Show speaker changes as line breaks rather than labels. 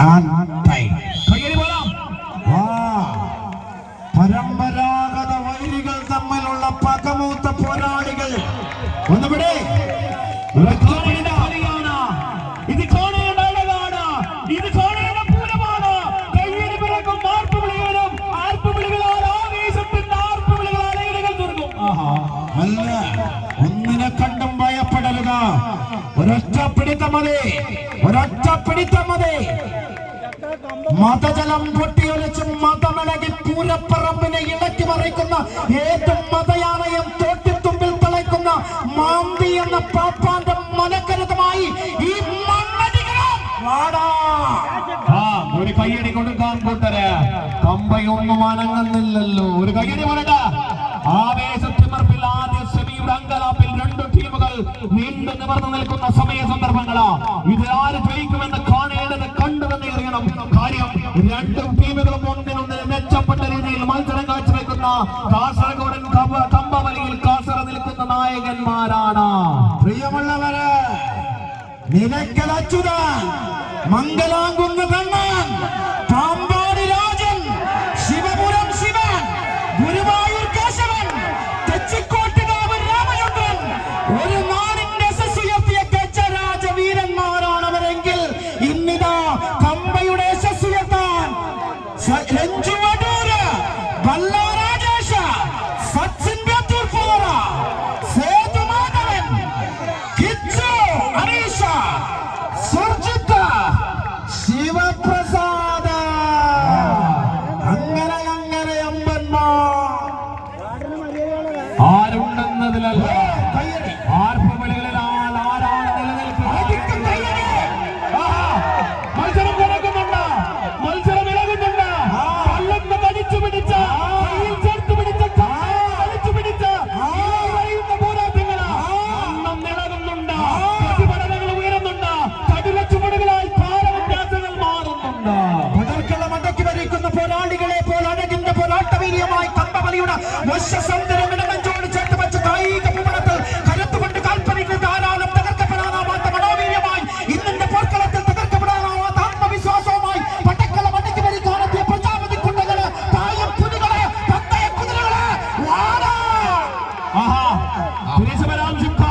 and time.
കയ്യടി പോരാം
ആ, പരമ്പരാഗത വൈരികൾ തമ്മിലുള്ള പകമൂത്ത പോരാളികൾ. ഒന്നുവിടെ
ഇത് കാണേണ്ട അഴകാണ് ഇത് കാണേണ്ട പൂരമാണ്. കയ്യടി പിറക്കും ആർപ്പ് വിളികളും ആവേശത്തിന്റെ
അല്ല ഒന്നിനെ കണ്ടും ഭയപ്പെടരുത്. ഒരൊറ്റ പിടിത്തം മതി. ഒരൊറ്റ പിടിത്തം മതി. മതജലം പൊട്ടിയൊലിച്ച് മതമിളകി പൂരപ്പറമ്പിനെ ഇളക്കി മറിക്കുന്ന ഏത് മതയാനയും തോട്ടിത്തുമ്പിൽ തളയ്ക്കുന്ന മാന്തി എന്ന പാപ്പാന്റെ മനക്കരുതമായി ഈ
ഒരു കയ്യടി കൊടുക്കാൻ കൂട്ടര്. കമ്പയൊന്നും അനങ്ങുന്നില്ലല്ലോ. ഒരു കയ്യടി വേണ്ട ആവേശത്തിമർപ്പിൽ നീണ്ടു നിവർന്നു നിൽക്കുന്ന സമയ സന്ദർഭങ്ങളാ. ഇത് ആര് ജയിക്കുമെന്ന് കാണേണ്ടത് കണ്ടുവെന്ന് അറിയണം. കാര്യം രണ്ടു ടീമുകളും ഒന്നിനൊന്നിന് മെച്ചപ്പെട്ട രീതിയിൽ മത്സരം കാഴ്ചവെക്കുന്ന കാസർഗോഡൻ കമ്പ- കമ്പവലിയിൽ കാസർ നിൽക്കുന്ന നായകന്മാരാണ്.
പ്രിയമുള്ളവരെ നിലയ്ക്കൽ അച്യുതൻ മംഗലാംകുന്ന് കണ്ണൻ. ഒരു നാടിന്റെ യശസ്സ് ഉയർത്തിയ ഗജരാജ വീരന്മാരാണവരെങ്കിൽ ഇന്നിതാ കമ്പയുടെ യശസ്സ് ഉയർത്താൻ സ- രഞ്ജു അടൂര് ബല്ലാ രാജേഷ സച്ചിൻ ബത്തൂർ പോറ സേതു മാധവൻ കിച്ചു
ആരുണ്ടെന്നതിലല്ല. ആരാണ് നിലനിൽക്കുന്നത്? മത്സരം മത്സരം ഇളകുന്നുണ്ട്. കല്ലെന്ന് കടിച്ചു പിടിച്ച ചേർത്ത് പിടിച്ച കളിച്ചു പിടിച്ച് പറയുന്ന അന്നം നിളകുന്നുണ്ട്. പ്രതിഫലനങ്ങൾ ഉയരുന്നുണ്ട്. കഠിന ചുവടുകളായി ഭാരവ്യത്യാസങ്ങൾ മാറുന്നുണ്ട്.
പടർക്കള മടക്കി വരിക്കുന്ന പോരാളികളെ പോൽ അഴകിന്റെ പോരാട്ടവീര്യമായി കമ്പവലിയുടെ വശ്യസന്ധ पुलिस बराम सिंह